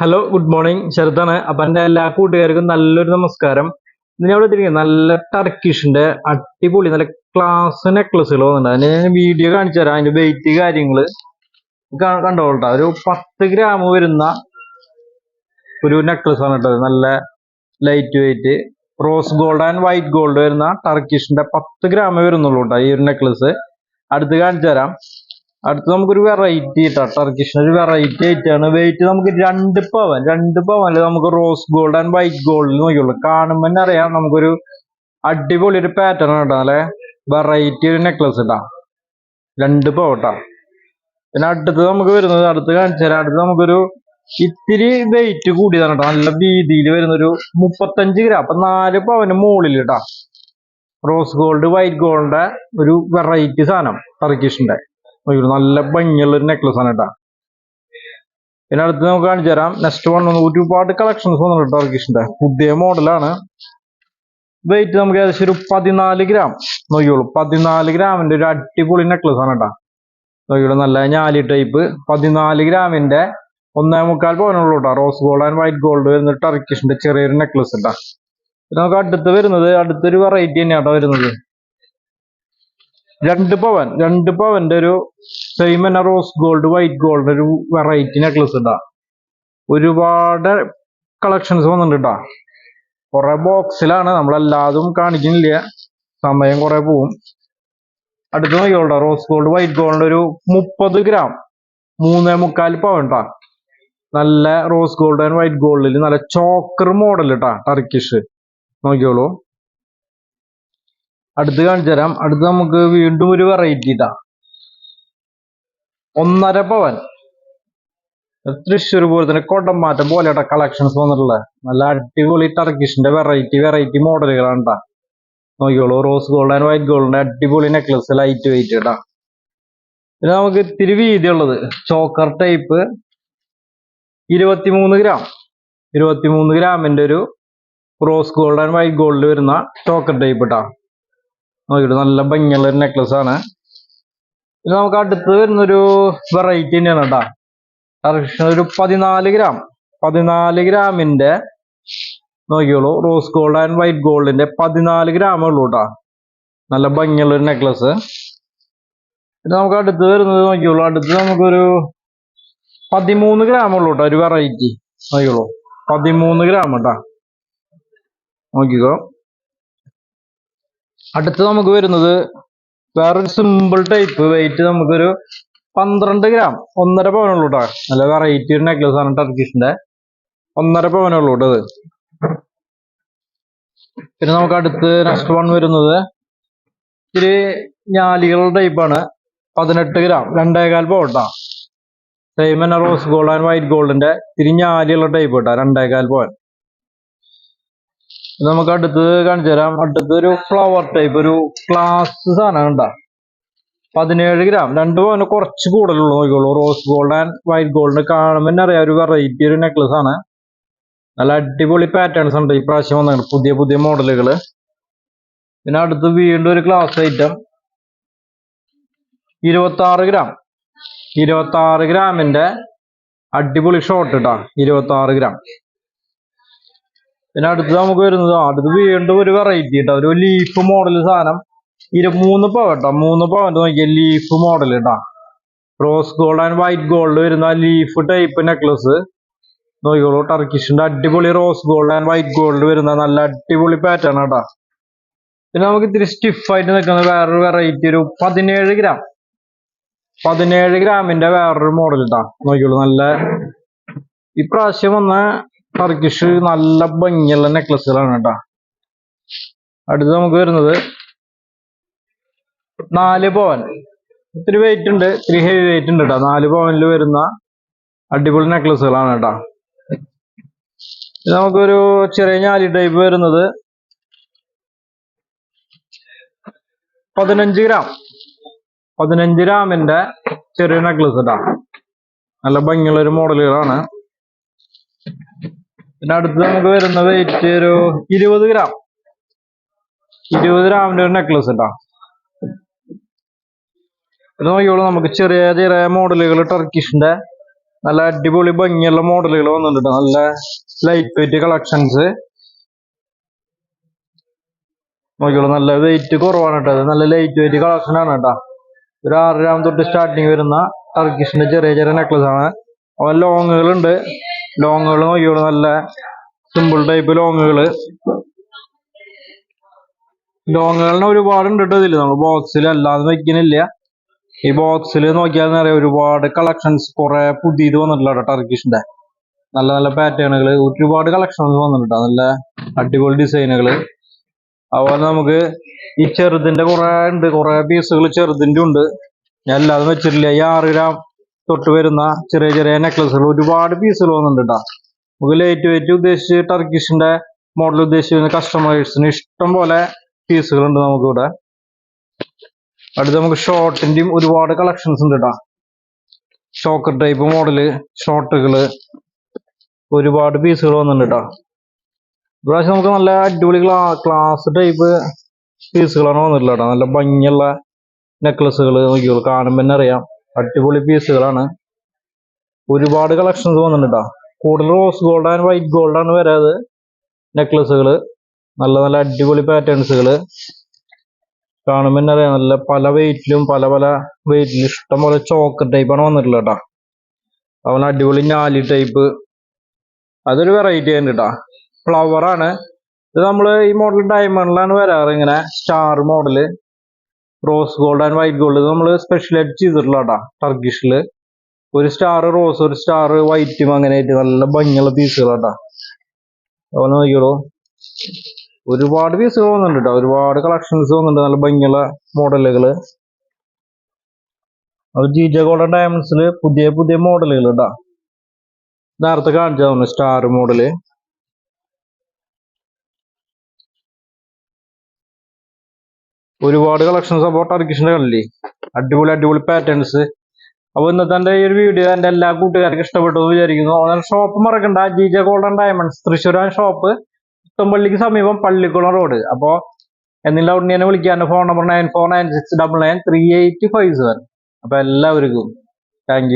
Hello good morning ശരത്താണ്. അപ്പൊ എന്റെ എല്ലാ കൂട്ടുകാർക്കും നല്ലൊരു നമസ്കാരം. ഇന്ന് ഞാൻ ഇവിടെ നല്ല ടർക്കിഷിന്റെ അടിപൊളി നല്ല ക്ലാസ് നെക്ലസുകൾ വന്നിട്ടുണ്ട്. അതിന് ഞാൻ വീഡിയോ കാണിച്ചു തരാം. അതിന്റെ വെയിറ്റ് കാര്യങ്ങൾ. കണ്ടോളട്ടോ ഒരു പത്ത് ഗ്രാം വരുന്ന ഒരു നെക്ലസ് ആണ് കേട്ടത് നല്ല light weight rose gold and white gold വരുന്ന ടർക്കിഷിന്റെ പത്ത് ഗ്രാമേ വരുന്നുള്ളൂ കേട്ടോ ഈ ഒരു നെക്ലസ് അടുത്ത് കാണിച്ചു തരാം. അടുത്ത് നമുക്കൊരു വെറൈറ്റി കിട്ടാം ടർക്കിഷിന് ഒരു വെറൈറ്റി ആയിട്ടാണ്. വെയിറ്റ് നമുക്ക് രണ്ട് പവൻ. രണ്ട് പവനിൽ നമുക്ക് rose gold and white gold നോക്കിയുള്ളൂ കാണുമ്പോൾ തന്നെ അറിയാം നമുക്കൊരു അടിപൊളി ഒരു പാറ്റേൺ കേട്ടോ അല്ലെ? വെറൈറ്റി ഒരു നെക്ലസ് ഇട്ടാ രണ്ട് പവൻ കേട്ടോ പിന്നെ അടുത്ത് നമുക്ക് വരുന്നത് അടുത്ത് കാണിച്ചു തരാം. അടുത്ത് നമുക്കൊരു ഇത്തിരി വെയിറ്റ് കൂടിയതാണ് കേട്ടോ. നല്ല വീതിയിൽ വരുന്നൊരു മുപ്പത്തഞ്ച് ഗ്രാം. അപ്പൊ നാല് പവന് മുകളിൽ ഇട്ടാ റോസ് ഗോൾഡ് വൈറ്റ് ഗോൾഡിന്റെ ഒരു വെറൈറ്റി സാധനം ടർക്കിഷിന്റെ നോക്കിക്കോ, നല്ല നെക്ലസ് ആണ് കേട്ടോ. പിന്നെ അടുത്ത് നമുക്ക് കാണിച്ചു തരാം. നെക്സ്റ്റ് വൺ ഒരുപാട് കളക്ഷൻസ് വന്നിട്ടുണ്ട് ടർക്കിഷിന്റെ പുതിയ മോഡലാണ് വെയിറ്റ് നമുക്ക് ഏകദേശം ഒരു പതിനാല് ഗ്രാം നോക്കിയോളൂ പതിനാല് ഗ്രാമിന്റെ ഒരു അടിപൊളി നെക്ലസ് ആണ് കേട്ടോ. നോക്കിയോളൂ നല്ല ഞാലി ടൈപ്പ് പതിനാല് ഗ്രാമിന്റെ ഒന്നേ മുക്കാൽ പവനുള്ളൂ കേട്ടോ. Rose gold and white gold വരുന്ന ടർക്കിഷിന്റെ ചെറിയൊരു നെക്ലസ് ഉണ്ടാ നമുക്ക് അടുത്ത് വരുന്നത് അടുത്തൊരു വെറൈറ്റി തന്നെയാട്ടോ വരുന്നത്. രണ്ട് പവൻ രണ്ട് പവന്റെ ഒരു same rose gold white gold ഒരു വെറൈറ്റി നെക്ലസ് ഉണ്ടാ ഒരുപാട് കളക്ഷൻസ് വന്നിട്ടുണ്ട് കേട്ടോ കുറെ ബോക്സിലാണ് നമ്മളെല്ലാതും കാണിക്കുന്നില്ല. സമയം കുറെ പോവും. അടുത്ത നോക്കിയോട്ടോ റോസ് ഗോൾഡ് വൈറ്റ് ഗോൾഡ് ഒരു മുപ്പത് ഗ്രാം മൂന്നേ മുക്കാൽ പവൻ ട്ടാ. നല്ല റോസ് ഗോൾഡ് ആൻഡ് വൈറ്റ് ഗോൾഡിൽ നല്ല ചോക്കർ മോഡൽ ട്ടാ ടർക്കിഷ് നോക്കിയോളൂ അടുത്ത് കാണിച്ചു തരാം. അടുത്ത് നമുക്ക് വീണ്ടും ഒരു വെറൈറ്റി ഇതാ. ഒന്നര പവൻ. തൃശ്ശൂർ പോലെ തന്നെ കൊടംമാറ്റം പോലെയുടെ കളക്ഷൻസ് വന്നിട്ടുള്ളത്. നല്ല അടിപൊളി ടർക്കിഷിന്റെ വെറൈറ്റി വെറൈറ്റി മോഡലുകളാണ് കേട്ടാ നോക്കിയോളൂ റോസ് ഗോൾഡ് ആൻഡ് വൈറ്റ് ഗോൾഡിന്റെ അടിപൊളി നെക്ലസ് ലൈറ്റ് വെയിറ്റ് കേട്ടാ പിന്നെ നമുക്ക് ഇത്തിരി വീതിയുള്ളത് ചോക്കർ ടൈപ്പ് ഇരുപത്തിമൂന്ന് ഗ്രാം. ഇരുപത്തിമൂന്ന് ഗ്രാമിന്റെ ഒരു റോസ് ഗോൾഡ് ആൻഡ് വൈറ്റ് ഗോൾഡിൽ വരുന്ന ചോക്കർ ടൈപ്പ് ഇട്ടാ നോക്കിയിട്ട് നല്ല ഭംഗിയുള്ള ഒരു നെക്ലസ് ആണ്. ഇത് നമുക്ക് അടുത്ത് വരുന്നൊരു വെറൈറ്റി തന്നെയാണ് കേട്ടാ. ഒരു പതിനാല് ഗ്രാം പതിനാല് ഗ്രാമിന്റെ നോക്കിയോളൂ റോസ് ഗോൾഡ് ആൻഡ് വൈറ്റ് ഗോൾഡിന്റെ പതിനാല് ഗ്രാമേ ഉള്ളൂ കേട്ടാ. നല്ല ഭംഗിയുള്ള ഒരു നെക്ലസ് പിന്നെ നമുക്ക് അടുത്ത് വരുന്നത് നോക്കിയോളൂ അടുത്ത് നമുക്കൊരു പതിമൂന്ന് ഗ്രാം ഉള്ളൂ കേട്ടോ ഒരു വെറൈറ്റി നോക്കിയോളൂ പതിമൂന്ന് ഗ്രാം കേട്ടാ നോക്കിക്കോ. അടുത്ത് നമുക്ക് വരുന്നത് വേറൊരു സിമ്പിൾ ടൈപ്പ് വെയിറ്റ് നമുക്കൊരു പന്ത്രണ്ട് ഗ്രാം ഒന്നര പവനുള്ളൂ കേട്ടോ നല്ല വെറൈറ്റി ഒരു നെക്ലസ് ആണ് ടർക്കിഷിന്റെ ഒന്നര പവനുള്ളൂ ഇത്. പിന്നെ നമുക്ക് അടുത്ത് നെക്സ്റ്റ് വൺ വരുന്നത് ഇത്തിരി ഞാലികളുടെ ടൈപ്പാണ് പതിനെട്ട് ഗ്രാം രണ്ടേകാൽ പവൻ കേട്ടോ സെയിം തന്നെ റോസ് ഗോൾഡ് ആൻഡ് വൈറ്റ് ഗോൾഡിന്റെ ഇത്തിരി ഞാലിയുള്ള ടൈപ്പ് കേട്ടോ രണ്ടേകാൽ പവൻ നമുക്ക് അടുത്ത് കാണിച്ചു തരാം. അടുത്ത് ഒരു ഫ്ലവർ ടൈപ്പ് ഒരു ക്ലാസ് സാധനം ഉണ്ടാ പതിനേഴ് ഗ്രാം രണ്ട് പവന് കുറച്ച് കൂടുതലുള്ളൂ നോക്കിക്കോളൂ. Rose gold and white gold കാണുമ്പോൾ തന്നെ അറിയാം ഒരു വെറൈറ്റി ഒരു നെക്ലസ് ആണ്. നല്ല അടിപൊളി പാറ്റേൺസ് ഉണ്ട് ഈ പ്രാവശ്യം വന്നിട്ടുണ്ട് പുതിയ പുതിയ മോഡലുകൾ പിന്നെ അടുത്ത് വീണ്ടും ഒരു ക്ലാസ് ഐറ്റം ഇരുപത്തി ആറ് ഗ്രാം ഇരുപത്തി ആറ് ഗ്രാമിന്റെ അടിപൊളി ഷോർട്ട് ഇട്ടാ. ഇരുപത്തി ആറ് ഗ്രാം പിന്നെ അടുത്ത് നമുക്ക് വരുന്നത് അടുത്ത് വീണ്ടും ഒരു വെറൈറ്റി കേട്ടോ ഒരു ലീഫ് മോഡൽ സാധനം. ഇരു മൂന്ന് പവൻ കേട്ടോ മൂന്ന് പവന്റെ നോക്കിയാൽ ലീഫ് മോഡൽ കേട്ടോ rose gold and white gold വരുന്ന ലീഫ് ടൈപ്പ് നെക്ലസ് നോക്കിക്കോളൂ. ടർക്കിഷിന്റെ അടിപൊളി rose gold and white gold വരുന്ന നല്ല അടിപൊളി പാറ്റേൺ കേട്ടോ പിന്നെ നമുക്ക് ഇത്തിരി സ്റ്റിഫ് ആയിട്ട് നിൽക്കുന്ന വേറൊരു വെറൈറ്റി ഒരു പതിനേഴ് ഗ്രാം പതിനേഴ് ഗ്രാമിന്റെ വേറൊരു മോഡൽ കേട്ടോ നോക്കിക്കോളൂ. നല്ല ഇപ്രാവശ്യം വന്ന ടർക്കിഷ് നല്ല ഭംഗിയുള്ള നെക്ലസുകളാണ് കേട്ടോ. അടുത്ത് നമുക്ക് വരുന്നത് നാല് പവൻ. ഇത്തിരി വെയിറ്റ് ഉണ്ട് ഇത്തിരി ഹെവി വെയിറ്റ് ഉണ്ട് കേട്ടോ. നാല് പവനിൽ വരുന്ന അടിപൊളി നെക്ലസുകളാണ് കേട്ടോ. നമുക്കൊരു ചെറിയ ഞാലി ടൈപ്പ് വരുന്നത് പതിനഞ്ച് ഗ്രാം. പതിനഞ്ച് ഗ്രാമിന്റെ ചെറിയ നെക്ലസ് കേട്ടോ. നല്ല ഭംഗിയുള്ള ഒരു മോഡലുകളാണ് പിന്നെ അടുത്ത് നമുക്ക് വരുന്ന വെയിറ്റ് ഒരു ഇരുപത് ഗ്രാം. ഇരുപത് ഗ്രാമിന്റെ ഒരു നെക്ലസ് ഉണ്ടോ ഇത് നോക്കിയോളൂ നമുക്ക് ചെറിയ ചെറിയ മോഡലുകൾ ടർക്കിഷിന്റെ നല്ല അടിപൊളി ഭംഗിയുള്ള മോഡലുകൾ വന്നിട്ടുണ്ട് നല്ല ലൈറ്റ് വെയിറ്റ് കളക്ഷൻസ് നോക്കിയോളൂ നല്ല വെയിറ്റ് കുറവാണ് കേട്ടോ നല്ല ലൈറ്റ് വെയിറ്റ് കളക്ഷൻ ആണ് കേട്ടോ ഒരു ആറ് ഗ്രാം തൊട്ട് സ്റ്റാർട്ടിങ് വരുന്ന ടർക്കിഷിന്റെ ചെറിയ ചെറിയ നെക്ലസ് ആണ്. അവൻ ലോങ്ങുകൾ ഉണ്ട് ലോങ്ങുകൾ നോക്കിയോളൂ നല്ല സിമ്പിൾ ടൈപ്പ് ലോങ്ങുകൾ ലോങ്ങുകളിന് ഒരുപാട് ഉണ്ട് കേട്ടോ ഇതിൽ നമ്മൾ ബോക്സിൽ അല്ലാതെ വെക്കുന്നില്ല ഈ ബോക്സിൽ നോക്കിയാൽ അറിയാം ഒരുപാട് കളക്ഷൻസ് കുറെ പുതിയത് വന്നിട്ടുള്ള ടർക്കിഷിന്റെ നല്ല നല്ല പാറ്റേണുകൾ ഒരുപാട് കളക്ഷൻസ് വന്നിട്ടുണ്ട് നല്ല അടിപൊളി ഡിസൈനുകൾ അതുപോലെ നമുക്ക് ഈ ചെറുതിന്റെ കുറെ ഉണ്ട്. കുറെ പീസുകൾ ചെറുതിന്റെ ഉണ്ട്. ഞാൻ അല്ലാതെ വെച്ചിട്ടില്ല. ഈ ആറ് ഗ്രാം തൊട്ട് വരുന്ന ചെറിയ ചെറിയ നെക്ലസുകൾ ഒരുപാട് പീസുകൾ വന്നിട്ടുണ്ട് കേട്ടോ നമുക്ക് ലൈറ്റ് വെയിറ്റ് ഉദ്ദേശിച്ച് ടർക്കിഷിന്റെ മോഡൽ ഉദ്ദേശിച്ച് കസ്റ്റമേഴ്സിന് ഇഷ്ടം പോലെ പീസുകളുണ്ട് നമുക്കിവിടെ അടുത്ത് നമുക്ക് ഷോർട്ടിന്റെയും ഒരുപാട് കളക്ഷൻസ് ഉണ്ട് കേട്ടോ ഷോക്കർ ടൈപ്പ് മോഡൽ ഷോർട്ടുകൾ ഒരുപാട് പീസുകൾ വന്നിട്ടുണ്ട് കേട്ടോ ഇപ്രാവശ്യം നമുക്ക് നല്ല അടിപൊളി ക്ലാ ക്ലാസ് ടൈപ്പ് പീസുകളാണ് വന്നിട്ടുള്ളത് കേട്ടോ നല്ല ഭംഗിയുള്ള നെക്ലസുകൾ നോക്കിയോളൂ കാണുമ്പോൾ തന്നെ അറിയാം. അടിപൊളി പീസുകളാണ്. ഒരുപാട് കളക്ഷൻസ് വന്നിട്ടുണ്ട് കൂടുതൽ rose gold and white gold ആണ് വരാത് നെക്ലസുകൾ നല്ല നല്ല അടിപൊളി പാറ്റേൺസുകൾ കാണുമ്പോൾ തന്നെ അറിയാം നല്ല പല വെയിറ്റിലും പല പല വെയിറ്റിലും ഇഷ്ടം പോലെ ചോക്കർ ടൈപ്പാണ് വന്നിട്ടുള്ളത് കേട്ടോ അതുപോലെ അടിപൊളി ഞാലി ടൈപ്പ് അതൊരു വെറൈറ്റി ആണ് കേട്ടോ ഫ്ലവർ ആണ്. ഇത് നമ്മൾ ഈ മോഡൽ ഡയമണ്ടിലാണ് വരാറ് ഇങ്ങനെ star model rose gold and white gold നമ്മൾ സ്പെഷ്യലായിട്ട് ചെയ്തിട്ടുള്ള കേട്ടോ ടർക്കിഷിൽ ഒരു സ്റ്റാർ റോസ് ഒരു സ്റ്റാർ വൈറ്റും അങ്ങനെ ആയിട്ട് നല്ല ഭംഗിയുള്ള പീസുകളാട്ടാ അതുപോലെ നോക്കിയോളൂ ഒരുപാട് പീസുകൾ വന്നിട്ടുണ്ട് കേട്ടോ ഒരുപാട് കളക്ഷൻസ് വന്നിട്ടുണ്ട്. നല്ല ഭംഗിയുള്ള മോഡലുകൾ അത് ജെ ഗോൾഡൻ ഡയമണ്ട്സിൽ പുതിയ പുതിയ മോഡലുകൾ കേട്ടോ നേരത്തെ കാണിച്ചു സ്റ്റാർ മോഡൽ ഒരുപാട് കളക്ഷൻസ് അപ്പോൾ ടർക്കിഷിന്റെ കണ്ടില്ലേ? അടിപൊളി അടിപൊളി പാറ്റേൺസ് അപ്പോൾ ഇന്നത്തെ എന്റെ ഈ ഒരു വീഡിയോ എന്റെ എല്ലാ കൂട്ടുകാർക്കും ഇഷ്ടപ്പെട്ടു എന്ന് വിചാരിക്കുന്നു. അങ്ങനെ ഷോപ്പ് മറക്കണ്ട. G J golden diamonds Thrissur shop പുത്തമ്പള്ളിക്ക് സമീപം പള്ളിക്കുളം റോഡ് അപ്പോൾ എന്നില്ല ഉണ്ണിയെ വിളിക്കാൻ phone number nine four nine six double nine three eight five seven അപ്പോൾ എല്ലാവർക്കും താങ്ക്